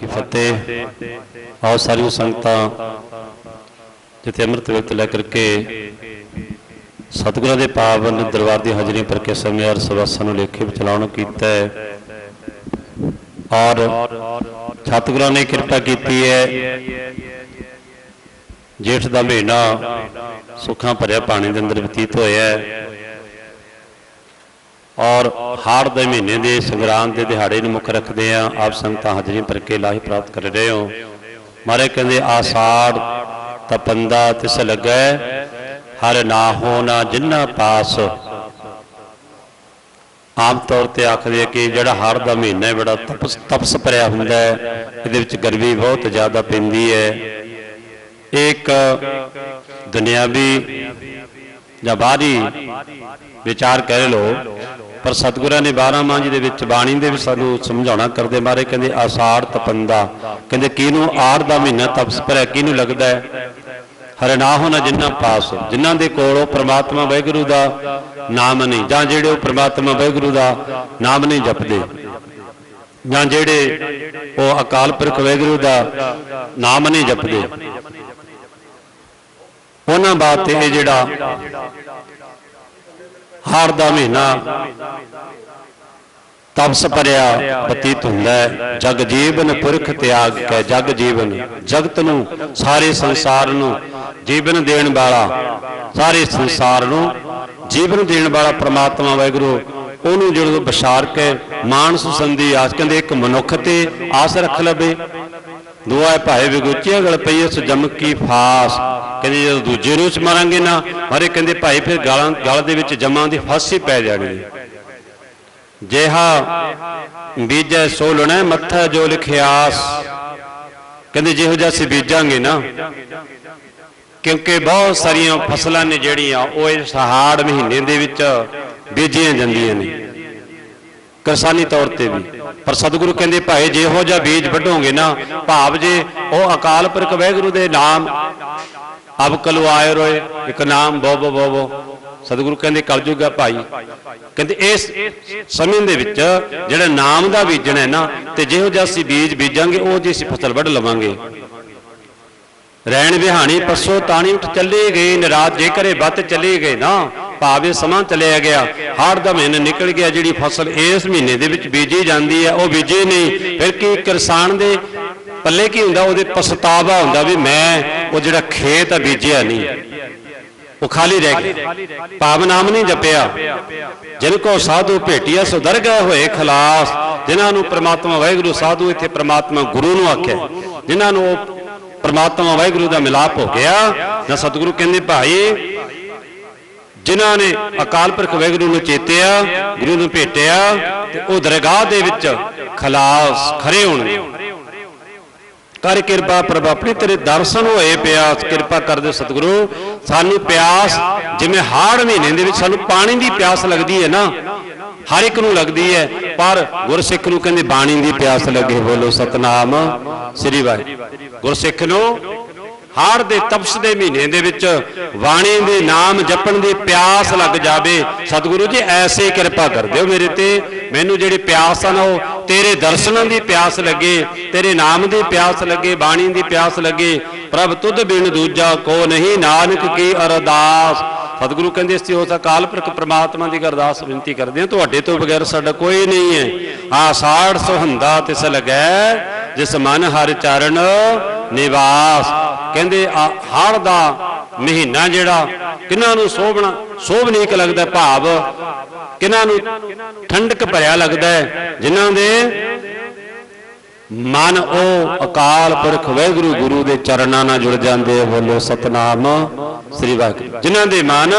ਕੀ ਫਤਿਹ। ਆਓ ਸਾਰੀਆਂ ਸੰਗਤਾਂ ਜਿੱਥੇ ਅੰਮ੍ਰਿਤ ਵੇਲੇ ਲੈ ਕਰਕੇ ਸਤਿਗੁਰਾਂ ਦੇ ਪਾਵਨ ਦਰਬਾਰ ਦੀ ਹਾਜ਼ਰੀ ਪਰ ਕੇ ਸਮੇਂ ਔਰ ਸਵਾਸਾਂ ਨੂੰ ਲੇਖੇ ਵਿੱਚ ਚਲਾਉਣ ਕੀਤਾ ਹੈ। ਔਰ ਸਤਿਗੁਰਾਂ ਨੇ ਕਿਰਪਾ ਕੀਤੀ ਹੈ। ਜੇਠ ਦਾ ਮਹੀਨਾ ਸੁੱਖਾਂ ਭਰਿਆ ਪਾਣੀ ਦੇ ਅੰਦਰ ਬਤੀਤ ਹੋਇਆ ਹੈ। ਔਰ ਹਾੜ ਦੇ ਮਹੀਨੇ ਦੇ ਸੰਗਰਾਂਦ ਦੇ ਦਿਹਾੜੇ ਨੂੰ ਮੁੱਖ ਰੱਖਦੇ ਆ ਆਪ ਸੰਗਤਾਂ ਹਾਜ਼ਰੀ ਭਰ ਕੇ ਲਾਹੀ ਪ੍ਰਾਪਤ ਕਰ ਰਹੇ ਹੋ। ਮਾਰੇ ਕਹਿੰਦੇ, ਆਸਾੜ ਤਪੰਦਾ ਤਿਸ ਲੱਗੈ, ਹਰ ਨਾ ਹੋਣਾ ਜਿੰਨਾ ਪਾਸ। ਆਮ ਤੌਰ ਤੇ ਆਖਦੇ ਕਿ ਜਿਹੜਾ ਹੜ ਦਾ ਮਹੀਨਾ ਹੈ, ਬੜਾ ਤਪਸ ਤਪਸ ਭਰਿਆ ਹੁੰਦਾ ਹੈ। ਇਹਦੇ ਵਿੱਚ ਗਰਮੀ ਬਹੁਤ ਜ਼ਿਆਦਾ ਪੈਂਦੀ ਹੈ। ਇੱਕ ਦੁਨਿਆਵੀ ਜਾਂ ਬਾਹਰੀ ਵਿਚਾਰ ਕਹਿ ਲੋ ਪਰ ਸਤਿਗੁਰਾਂ ਨੇ 12 ਮਾਂਜ ਦੇ ਵਿੱਚ ਬਾਣੀ ਦੇ ਵਿੱਚ ਸਾਨੂੰ ਸਮਝਾਉਣਾ ਕਰਦੇ ਮਾਰੇ, ਕਹਿੰਦੇ ਆਸਾੜ ਤਪੰਦਾ। ਕਹਿੰਦੇ ਕਿਹਨੂੰ ਆੜ ਦਾ ਮਹੀਨਾ ਤਪਸ ਭਰਿਆ ਕਿਹਨੂੰ ਲੱਗਦਾ ਹੈ? ਹਰੇ ਹੋਣਾ ਜਿੰਨਾ ਪਾਸ ਜਿਨ੍ਹਾਂ ਦੇ ਕੋਲ ਉਹ ਪ੍ਰਮਾਤਮਾ ਵਾਹਿਗੁਰੂ ਦਾ ਨਾਮ ਨਹੀਂ, ਜਾਂ ਜਿਹੜੇ ਉਹ ਪ੍ਰਮਾਤਮਾ ਵਾਹਿਗੁਰੂ ਦਾ ਨਾਮ ਨਹੀਂ ਜਪਦੇ। ਜਾਂ ਜਿਹੜੇ ਉਹ ਅਕਾਲ ਪੁਰਖ ਵਾਹਿਗੁਰੂ ਦਾ ਨਾਮ ਨਹੀਂ ਜਪਦੇ। ਉਹਨਾਂ ਬਾਤ ਇਹ ਜਿਹੜਾ ਹਾੜ ਦਾ ਮਹੀਨਾ। ਤਪਸ ਭਰਿਆ ਬਤੀਤ ਹੁੰਦਾ ਹੈ। ਜਗ ਜੀਵਨ ਪੁਰਖ ਤਿਆਗ ਕੈ ਜਗ ਜੀਵਨ। ਜਗਤ ਨੂੰ, ਸਾਰੇ ਸੰਸਾਰ ਨੂੰ ਜੀਵਨ ਦੇਣ ਵਾਲਾ, ਸਾਰੇ ਸੰਸਾਰ ਨੂੰ ਜੀਵਨ ਦੇਣ ਵਾਲਾ ਪ੍ਰਮਾਤਮਾ ਵਾਹਿਗੁਰੂ, ਉਹਨੂੰ ਜਦੋਂ ਬਸ਼ਾਰ ਕੇ ਮਾਨਸ ਸੰਧੀ ਆਸ, ਕਹਿੰਦੇ ਇੱਕ ਮਨੁੱਖ ਤੇ ਆਸ ਰੱਖ ਲਵੇ। ਦੁਆ ਭਾਏ ਵਿਗੁਚੀਆਂ ਗਲ ਪਈ ਉਸ ਜਮਕੀ ਫਾਸ। ਕਹਿੰਦੇ ਜਦੋਂ ਦੂਜੇ ਨੂੰ ਚ ਮਾਰਾਂਗੇ ਨਾ, ਹਰੇ ਕਹਿੰਦੇ ਭਾਈ ਫਿਰ ਗਾਲਾਂ ਗਲ ਦੇ ਵਿੱਚ ਜਮਾਂ ਦੀ ਫਸ ਹੀ ਪੈ ਜਾਣੀ। ਜਿਹਾ ਬੀਜੈ ਸੋ ਲੁਣਾ ਮੱਥਾ ਜੋ ਲਿਖਿਆਸ। ਕਹਿੰਦੇ ਜਿਹੋ ਜਿਹਾ ਅਸੀਂ ਬੀਜਾਂਗੇ ਨਾ, ਕਿਉਂਕਿ ਬਹੁਤ ਸਾਰੀਆਂ ਫਸਲਾਂ ਨੇ ਜਿਹੜੀਆਂ ਉਹ ਇਸ ਹਾੜ ਮਹੀਨੇ ਦੇ ਵਿੱਚ ਬੀਜੀਆਂ ਜਾਂਦੀਆਂ ਨੇ। ਕਿਸਾਨੀ ਤੌਰ ਤੇ ਵੀ। ਪਰ ਸਤਿਗੁਰੂ ਕਹਿੰਦੇ, ਭਾਈ ਜਿਹੋ ਜਿਹਾ ਬੀਜ ਵੱਢੋਗੇ ਨਾ, ਭਾਵ ਜੇ ਉਹ ਅਕਾਲ ਪੁਰਖ ਵਾਹਿਗੁਰੂ ਦੇ ਨਾਮ ਅਬ ਕਲੂ ਆਏ ਰੋਏ, ਇੱਕ ਨਾਮ ਬੋ ਬੋ ਬੋ ਸਤਿਗੁਰੂ ਕਹਿੰਦੇ ਕਲਯੁਗ ਆ ਭਾਈ। ਕਹਿੰਦੇ, ਇਸ ਸਮੇਂ ਦੇ ਵਿੱਚ ਜਿਹੜਾ ਨਾਮ ਦਾ ਬੀਜਣਾ ਹੈ ਨਾ, ਤੇ ਜਿਹੋ ਜਿਹਾ ਅਸੀਂ ਬੀਜ ਬੀਜਾਂਗੇ, ਉਹ ਜਿਹੀ ਅਸੀਂ ਫਸਲ ਵੱਢ ਲਵਾਂਗੇ। ਰਹਿਣ ਵਿਹਾਣੀ, ਪਰਸੋ ਤਾਣੀ ਉੱਠ ਚੱਲੇ ਗਏ ਨਰਾਤ ਜੇ ਕਰੇ ਬੱਤ ਚਲੇ ਗਏ ਨਾ ਭਾਵੇਂ ਸਮਾਂ ਚਲਿਆ ਗਿਆ ਹੜ ਦਾ ਮਹੀਨਾ ਨਿਕਲ ਗਿਆ, ਜਿਹੜੀ ਫਸਲ ਇਸ ਮਹੀਨੇ ਦੇ ਵਿੱਚ ਬੀਜੀ ਜਾਂਦੀ ਹੈ, ਉਹ ਬੀਜੀ ਨਹੀਂ। ਫਿਰ ਕੀ ਕਿਸਾਨ ਦੇ ਪੱਲੇ ਕੀ ਹੁੰਦਾ? ਉਹਦੇ ਪਛਤਾਵਾ ਹੁੰਦਾ ਵੀ ਮੈਂ ਉਹ ਜਿਹੜਾ ਖੇਤ ਆ, ਬੀਜਿਆ ਨਹੀਂ। ਉਹ ਖਾਲੀ ਰਹਿ ਗਿਆ। ਭਾਵ ਨਾਮ ਨਹੀਂ ਜਪਿਆ। ਜਿਨ ਕੋ ਸਾਧੂ ਭੇਟਿਆ ਸੋ ਦਰ ਗਏ ਹੋਏ ਖਲਾਸ। ਜਿਨ੍ਹਾਂ ਨੂੰ ਪ੍ਰਮਾਤਮਾ ਵਾਹਿਗੁਰੂ ਸਾਧੂ, ਇੱਥੇ ਪ੍ਰਮਾਤਮਾ ਗੁਰੂ ਨੂੰ ਆਖਿਆ। ਜਿਨ੍ਹਾਂ ਨੂੰ ਉਹ ਪ੍ਰਮਾਤਮਾ ਵਾਹਿਗੁਰੂ ਦਾ ਮਿਲਾਪ ਹੋ ਗਿਆ ਨਾ ਸਤਿਗੁਰੂ ਕਹਿੰਦੇ, ਭਾਈ ਜਿਨ੍ਹਾਂ ਨੇ ਅਕਾਲ ਪੁਰਖ ਵਾਹਿਗੁਰੂ ਨੂੰ ਚੇਤਿਆ, ਗੁਰੂ ਨੂੰ ਭੇਟਿਆ, ਤੇ ਉਹ ਦਰਗਾਹ ਦੇ ਵਿੱਚ ਖਲਾਸ ਖਰੇ ਹੋਣਗੇ ਕਰ ਕਿਰਪਾ ਪ੍ਰਭ, ਆਪਣੀ ਤੇਰੇ ਦਰਸ਼ਨ ਹੋਏ ਪਿਆਸ ਕਿਰਪਾ ਕਰਦੇ ਸਤਿਗੁਰੂ। ਸਾਨੂੰ ਪਿਆਸ, ਜਿਵੇਂ ਹਾੜ ਮਹੀਨੇ ਦੇ ਵਿੱਚ ਸਾਨੂੰ ਪਾਣੀ ਦੀ ਪਿਆਸ ਲੱਗਦੀ ਹੈ ਨਾ, ਹਰ ਇੱਕ ਨੂੰ ਲੱਗਦੀ ਹੈ, ਪਰ ਗੁਰਸਿੱਖ ਨੂੰ ਕਹਿੰਦੇ ਬਾਣੀ ਦੀ ਪਿਆਸ ਲੱਗੇ ਬੋਲੋ ਸਤਨਾਮ, ਸ੍ਰੀ ਵਾਹਿਗੁਰੂ। ਗੁਰਸਿੱਖ ਨੂੰ ਹਾੜ ਦੇ ਤਪਸ ਦੇ ਮਹੀਨੇ ਦੇ ਵਿੱਚ ਬਾਣੀ ਦੇ ਨਾਮ ਜਪਣ ਦੀ ਪਿਆਸ ਲੱਗ ਜਾਵੇ। ਸਤਿਗੁਰੂ ਜੀ, ਐਸੇ ਕਿਰਪਾ ਕਰ ਦਿਓ ਮੇਰੇ ਤੇ। ਮੈਨੂੰ ਜਿਹੜੀ ਪਿਆਸ ਆ ਉਹ ਤੇਰੇ ਦਰਸ਼ਨਾਂ ਦੀ ਪਿਆਸ ਲੱਗੇ, ਤੇਰੇ ਨਾਮ ਦੀ ਪਿਆਸ ਲੱਗੇ, ਬਾਣੀ ਦੀ ਪਿਆਸ ਲੱਗੇ। ਪ੍ਰਭ, ਤੁਧ ਬਿਨ ਦੂਜਾ ਕੋ ਨਹੀਂ, ਨਾਨਕ ਕੀ ਅਰਦਾਸ। ਸਤਿਗੁਰੂ ਕਹਿੰਦੇ, ਅਸੀਂ ਉਸ ਅਕਾਲ ਪੁਰਖ ਪ੍ਰਮਾਤਮਾ ਦੀ ਅਰਦਾਸ ਬੇਨਤੀ ਕਰਦੇ ਹਾਂ। ਤੁਹਾਡੇ ਤੋਂ ਬਗੈਰ ਸਾਡਾ ਕੋਈ ਨਹੀਂ ਹੈ। ਆਸਾੜ ਸੁਹੰਦਾ ਤਿਸ ਲਗੈ, ਜਿਸ ਮਨ ਹਰ ਚਰਨ ਨਿਵਾਸ। ਕਹਿੰਦੇ ਹੜ ਦਾ ਮਹੀਨਾ ਜਿਹੜਾ, ਕਿਨਾਂ ਨੂੰ ਸੋਭਣਾ ਸੋਭਨੀਕ ਲੱਗਦਾ ਭਾਵ। ਕਿਨਾਂ ਨੂੰ ਠੰਡਕ ਭਰਿਆ ਲੱਗਦਾ ਹੈ। ਜਿਨ੍ਹਾਂ ਦੇ ਮਨ ਉਹ ਅਕਾਲ ਪੁਰਖ ਵਾਹਿਗੁਰੂ ਗੁਰੂ ਦੇ ਚਰਨਾਂ ਨਾਲ ਜੁੜ ਜਾਂਦੇ ਬੋਲੋ ਸਤਨਾਮ ਸ੍ਰੀ ਵਾਹਿਗੁਰੂ। ਜਿਨ੍ਹਾਂ ਦੇ ਮਨ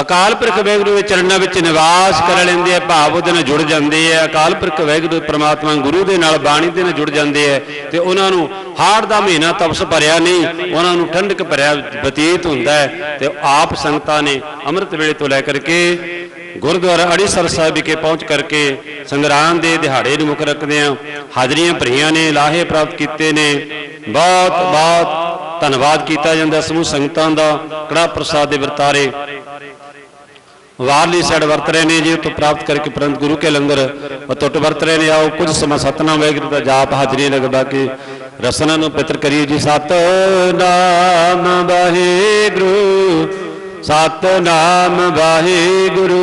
ਅਕਾਲ ਪੁਰਖ ਵਾਹਿਗੁਰੂ ਦੇ ਚਰਨਾਂ ਵਿੱਚ ਨਿਵਾਸ ਕਰ ਲੈਂਦੇ ਆ, ਭਾਵ ਉਹਦੇ ਨਾਲ ਜੁੜ ਜਾਂਦੇ ਆ। ਅਕਾਲ ਪੁਰਖ ਵਾਹਿਗੁਰੂ ਪ੍ਰਮਾਤਮਾ ਗੁਰੂ ਦੇ ਨਾਲ ਬਾਣੀ ਦੇ ਨਾਲ ਜੁੜ ਜਾਂਦੇ ਆ ਤੇ ਉਹਨਾਂ ਨੂੰ ਹਾੜ ਦਾ ਮਹੀਨਾ ਤਪਸ ਭਰਿਆ ਨਹੀਂ, ਉਹਨਾਂ ਨੂੰ ਠੰਡਕ ਭਰਿਆ ਬਤੀਤ ਹੁੰਦਾ ਹੈ ਤੇ ਆਪ ਸੰਗਤਾਂ ਨੇ ਅੰਮ੍ਰਿਤ ਵੇਲੇ ਤੋਂ ਲੈ ਕਰਕੇ ਗੁਰਦੁਆਰਾ ਅੜੀਸਰ ਸਾਹਿਬ ਵਿਖੇ ਪਹੁੰਚ ਕਰਕੇ ਸੰਗਰਾਮ ਦੇ ਦਿਹਾੜੇ ਨੂੰ ਮੁੱਖ ਰੱਖਦੇ ਆ ਹਾਜ਼ਰੀਆਂ ਭਰੀਆਂ ਨੇ, ਲਾਹੇ ਪ੍ਰਾਪਤ ਕੀਤੇ ਨੇ। ਬਹੁਤ ਬਹੁਤ ਧੰਨਵਾਦ ਕੀਤਾ ਜਾਂਦਾ ਸਮੂਹ ਸੰਗਤਾਂ ਦਾ ਕੜਾ ਪ੍ਰਸਾਦ ਦੇ ਵਰਤਾਰੇ। ਵਾਰਲੀ ਸਾਈਡ ਵਰਤ ਰਹੇ ਨੇ ਜੀ ਤੋਂ ਪ੍ਰਾਪਤ ਕਰਕੇ ਪ੍ਰੰਤ ਗੁਰੂ ਕੇ ਲੰਗਰ ਟੁੱਟ ਵਰਤ ਰਹੇ ਨੇ, ਆਓ ਕੁਝ ਸਮਾਂ ਸਤਨਾਮ ਵਾਹਿਗੁਰੂ ਦਾ ਜਾਪ ਹਾਜ਼ਰੀ ਲਗਵਾ ਕੇ ਰਸਨਾ ਨੂੰ ਪਿਤਰ ਕਰੀਏ ਜੀ। ਸਤਨਾਮ ਵਾਹਿਗੁਰੂ ਸਤਨਾਮ ਵਾਹਿਗੁਰੂ।